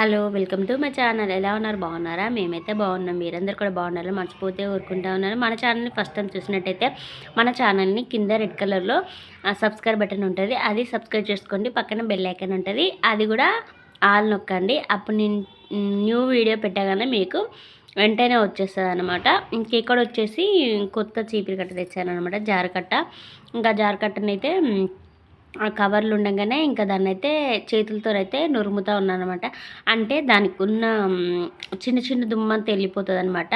Hello welcome to my channel. ఎలా ఉన్నారు? బాగున్నారా? మేమైతే బాగున్నాం. మీరందరూ కూడా బాగున్నారు మర్చిపోతే ఊరుకుంటా ఉన్నారు మన ఛానల్ని ఫస్ట్ టైం చూసినట్టయితే మన ఛానల్ని కింద రెడ్ కలర్లో సబ్స్క్రైబ్ బటన్ ఉంటుంది. అది సబ్స్క్రైబ్ చేసుకోండి. పక్కన బెల్ ఐకన్ ఉంటుంది. అది కూడా ఆల్ నొక్కండి. అప్పుడు నేను న్యూ వీడియో పెట్టగానే మీకు వెంటనే వచ్చేస్తుంది అనమాట ఇంకెక్కడ వచ్చేసి కొత్త చీపిరి కట్ట తెచ్చాను అనమాట జారకట్ట. ఇంకా జారకట్టనైతే ఆ కవర్లు ఉండగానే ఇంకా దాన్ని అయితే చేతులతో అయితే నురుముతూ ఉన్నాను అనమాట అంటే దానికి ఉన్న చిన్న చిన్న దుమ్మంతా వెళ్ళిపోతుంది అనమాట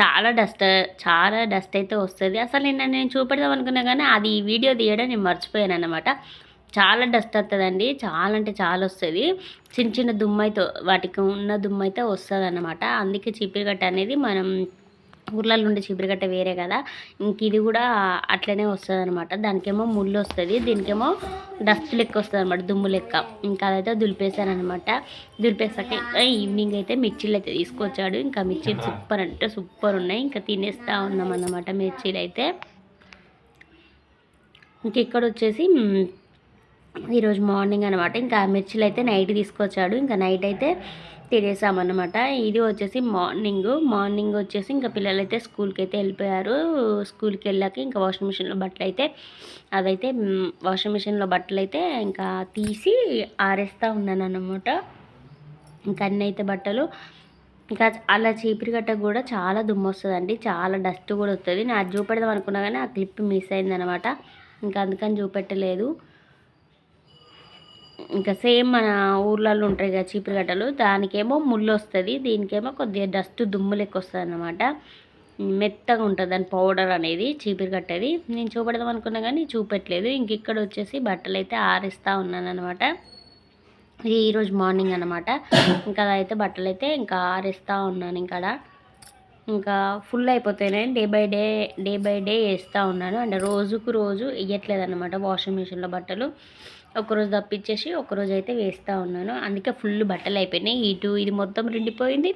చాలా డస్ట్ చాలా డస్ట్ అయితే వస్తుంది. అసలు నిన్న నేను చూపెడదాం అనుకున్నా కానీ అది వీడియో తీయడం నేను మర్చిపోయాను అనమాట చాలా డస్ట్ వస్తుందండి చాలా అంటే చాలా వస్తుంది. చిన్న చిన్న దుమ్ము అయితే వాటికి ఉన్న దుమ్ము అయితే వస్తుంది అనమాట అందుకే చీపిరి అనేది మనం ఊర్లలో ఉండే చీపురుగట్ట వేరే కదా. ఇంక ఇది కూడా అట్లనే వస్తుంది అనమాట దానికేమో ముళ్ళు వస్తుంది దీనికేమో డస్ట్ లెక్క వస్తుంది అనమాట దుమ్ము లెక్క. ఇంకా అదైతే దులిపేశాను అనమాట దులిపేసాక ఈవినింగ్ అయితే మిర్చీలు అయితే తీసుకొచ్చాడు. ఇంకా మిర్చీలు సూపర్ అంటే సూపర్ ఉన్నాయి. ఇంకా తినేస్తూ ఉన్నాం అన్నమాట మిర్చీలు అయితే. ఇంక ఇక్కడ వచ్చేసి ఈరోజు మార్నింగ్ అనమాట ఇంకా మిర్చిలు అయితే నైట్ తీసుకొచ్చాడు. ఇంకా నైట్ అయితే తినేసామన్నమాట. ఇది వచ్చేసి మార్నింగ్. మార్నింగ్ వచ్చేసి ఇంకా పిల్లలైతే స్కూల్కి అయితే వెళ్ళిపోయారు. స్కూల్కి వెళ్ళాక ఇంకా వాషింగ్ మిషన్లో బట్టలు అయితే అదైతే వాషింగ్ మిషన్లో బట్టలు అయితే ఇంకా తీసి ఆరేస్తూ ఉన్నాను అనమాట ఇంకా అన్నీ అయితే బట్టలు. ఇంకా అలా చీపిరి గట్ట కూడా చాలా దుమ్ము వస్తుందండి. చాలా డస్ట్ కూడా వస్తుంది. నేను అది చూపెడదాం అనుకున్నా కానీ ఆ క్లిప్ మిస్ అయిందనమాట ఇంకా అందుకని చూపెట్టలేదు. ఇంకా సేమ్ మన ఊర్లలో ఉంటాయి కదా చీపురు గట్టలు దానికేమో ముళ్ళు వస్తుంది దీనికేమో కొద్దిగా డస్ట్ దుమ్ము లెక్క వస్తుంది అనమాట మెత్తగా ఉంటుంది దాని పౌడర్ అనేది చీపురు కట్టేది నేను చూపెడదాం అనుకున్నా కానీ చూపెట్టలేదు. ఇంక ఇక్కడ వచ్చేసి బట్టలు అయితే ఆరిస్తూ ఉన్నాను అనమాట ఇది ఈరోజు మార్నింగ్ అనమాట ఇంకా అదైతే బట్టలు అయితే ఇంకా ఆరిస్తూ ఉన్నాను ఇక్కడ ఇంకా ఫుల్ అయిపోతాయి day by day day by day వేస్తూ ఉన్నాను. అంటే రోజుకు రోజు వేయట్లేదు అనమాట వాషింగ్ మిషన్లో బట్టలు. ఒకరోజు తప్పించేసి ఒకరోజు అయితే వేస్తూ ఉన్నాను. అందుకే ఫుల్ బట్టలు అయిపోయినాయి. ఇటు ఇది మొత్తం రెండిపోయింది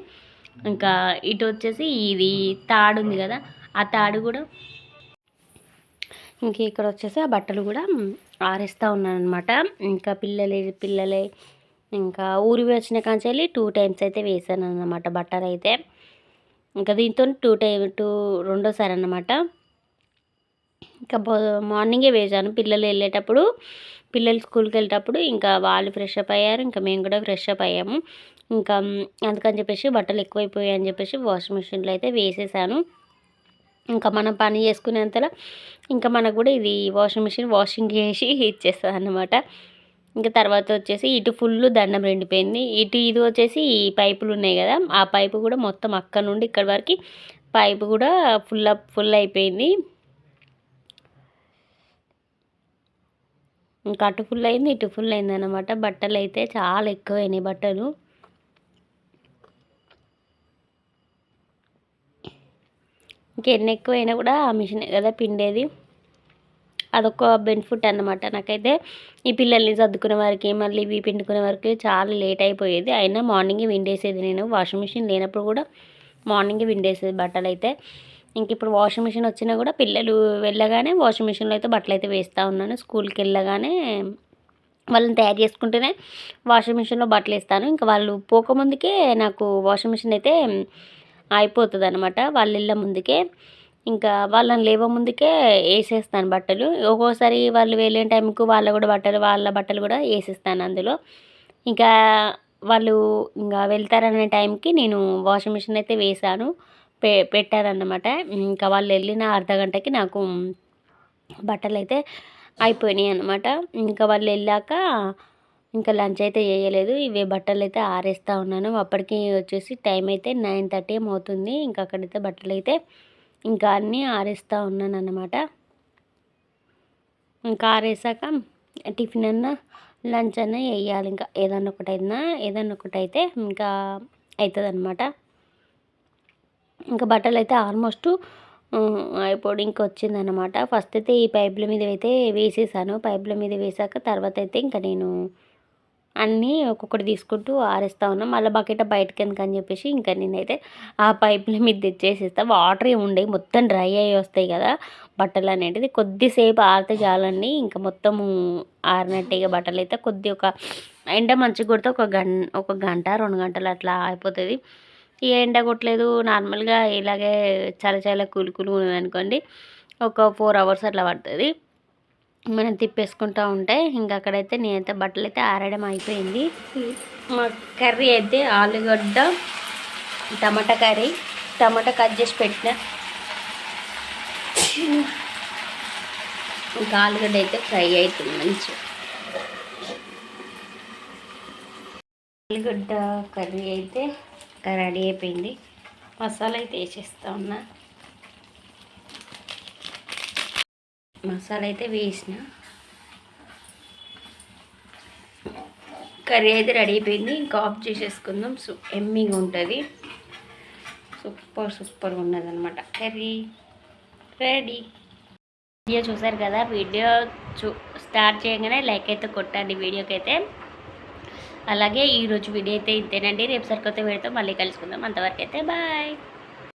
ఇంకా ఇటు వచ్చేసి ఇది తాడు ఉంది కదా ఆ తాడు కూడా ఇంక ఇక్కడ వచ్చేసి ఆ బట్టలు కూడా ఆరేస్తూ ఉన్నాను అనమాట ఇంకా పిల్లలే పిల్లలే ఇంకా ఊరి వచ్చిన కాంచెల్లి టూ టైమ్స్ అయితే వేసాను అనమాట బట్టలు అయితే ఇంకా దీంతో టూ టైం టూ రెండోసారి అనమాట ఇంకా మార్నింగే వేసాను పిల్లలు వెళ్ళేటప్పుడు పిల్లలు స్కూల్కి వెళ్ళేటప్పుడు ఇంకా వాళ్ళు ఫ్రెష్ అప్ అయ్యారు. ఇంకా మేము కూడా ఫ్రెష్ అప్ అయ్యాము. ఇంకా అందుకని చెప్పేసి బట్టలు ఎక్కువైపోయాయి అని చెప్పేసి వాషింగ్ మిషన్లో అయితే వేసేసాను. ఇంకా మనం పని చేసుకునేంతలో ఇంకా మనకు కూడా ఇది వాషింగ్ మిషన్ వాషింగ్ చేసి ఇచ్చేస్తుంది అన్నమాట ఇంకా తర్వాత వచ్చేసి ఇటు ఫుల్ దండం రెండిపోయింది ఇటు ఇది వచ్చేసి ఈ పైపులు ఉన్నాయి కదా ఆ పైపు కూడా మొత్తం అక్కడ నుండి ఇక్కడ వరకు పైపు కూడా ఫుల్ అప్ ఫుల్ అయిపోయింది. ఇంకా అటు ఫుల్ అయింది ఇటు ఫుల్ అయింది అనమాట బట్టలు అయితే చాలా ఎక్కువైనాయి బట్టలు. ఇంకెన్ని ఎక్కువైనా కూడా ఆ మిషన్ కదా పిండేది. అదొక బెనిఫిట్ అనమాట నాకైతే ఈ పిల్లల్ని సర్దుకునే వారికి మళ్ళీ ఇవి పిండుకునే వరకు చాలా లేట్ అయిపోయేది. అయినా మార్నింగే విండేసేది నేను. వాషింగ్ మిషన్ లేనప్పుడు కూడా మార్నింగే విండేసేది బట్టలు అయితే ఇంక ఇప్పుడు వాషింగ్ మిషన్ వచ్చినా కూడా పిల్లలు వెళ్ళగానే వాషింగ్ మిషన్లో అయితే బట్టలు అయితే వేస్తూ ఉన్నాను. స్కూల్కి వెళ్ళగానే వాళ్ళని తయారు చేసుకుంటేనే వాషింగ్ మిషన్లో బట్టలు వేస్తాను. ఇంకా వాళ్ళు పోకముందుకే నాకు వాషింగ్ మిషన్ అయితే అయిపోతుంది అనమాట వాళ్ళు వెళ్ళే ముందుకే ఇంకా వాళ్ళని లేవ ముందుకే వేసేస్తాను బట్టలు. ఒక్కోసారి వాళ్ళు వెళ్ళే టైంకు వాళ్ళ కూడా బట్టలు వాళ్ళ బట్టలు కూడా వేసేస్తాను అందులో. ఇంకా వాళ్ళు ఇంకా వెళ్తారనే టైంకి నేను వాషింగ్ మిషన్ అయితే వేసాను పె పెట్టారన్నమాట. ఇంకా వాళ్ళు వెళ్ళిన అర్ధ గంటకి నాకు బట్టలు అయితే అయిపోయినాయి అనమాట ఇంకా వాళ్ళు వెళ్ళాక ఇంకా లంచ్ అయితే చేయలేదు. ఇవే బట్టలు అయితే ఆరేస్తూ ఉన్నాను. అప్పటికి వచ్చేసి టైం అయితే నైన్ థర్టీ అవుతుంది. ఇంకా అక్కడైతే బట్టలు అయితే ఇంకా అన్నీ ఆరేస్తూ ఉన్నాను అనమాట ఇంకా ఆరేసాక టిఫిన్ అన్నా లంచ్ అన్నా వేయాలి. ఇంకా ఏదన్నా ఒకటి అయినా ఏదన్నా ఒకటి అయితే ఇంకా అవుతుంది అనమాట ఇంకా బట్టలు అయితే ఆల్మోస్ట్ అయిపోవడానికి వచ్చిందనమాట ఫస్ట్ అయితే ఈ పైపుల మీద అయితే వేసేసాను. పైపుల మీద వేసాక తర్వాత అయితే ఇంకా నేను అన్నీ ఒక్కొక్కటి తీసుకుంటూ ఆరేస్తా ఉన్నాం. మళ్ళీ బకెట్ బయటకి ఎందుకని చెప్పేసి ఇంకా నేనైతే ఆ పైపుల మీద తెచ్చేసేస్తా. వాటర్ ఉండే మొత్తం డ్రై అయ్యి వస్తాయి కదా బట్టలు అనేటిది. కొద్దిసేపు ఆరితే చాలండి. ఇంకా మొత్తము ఆరినట్టుగా బట్టలు అయితే కొద్ది ఒక ఎండ మంచిగా కొడితే ఒక గం ఒక గంట రెండు గంటలు అట్లా అయిపోతుంది. ఇక ఎండ కొట్టలేదు నార్మల్గా ఇలాగే చాలా చాలా కూల్ కూల్ అనుకోండి. ఒక ఫోర్ అవర్స్ అట్లా పడుతుంది. మనం తిప్పేసుకుంటూ ఉంటే ఇంకా అక్కడైతే నేనైతే బట్టలు అయితే ఆరడం అయిపోయింది. మా కర్రీ అయితే ఆలుగడ్డ టమాటా కర్రీ టమాటా కట్ చేసి పెట్టిన. ఇంకా ఆలుగడ్డ అయితే ఫ్రై అవుతుంది మంచిగా. ఆలుగడ్డ కర్రీ అయితే రెడీ అయిపోయింది. మసాలా అయితే వేసేస్తా ఉన్నా. మసాలా అయితే వేసిన. కర్రీ అయితే రెడీ అయిపోయింది. ఇంకా ఆఫ్ చేసేసుకుందాం. సు ఎమ్మింగ్ ఉంటుంది. సూపర్ సూపర్గా ఉన్నది అనమాట కర్రీ. రెడీ. వీడియో చూసారు కదా? వీడియో చూ స్టార్ట్ చేయగానే లైక్ అయితే కొట్టండి. వీడియోకి అయితే అలాగే ఈరోజు వీడియో అయితే ఇంతేనండి. రేపు సరికొత్త వీడియోతో మళ్ళీ కలుసుకుందాం. అంతవరకు అయితే బాయ్.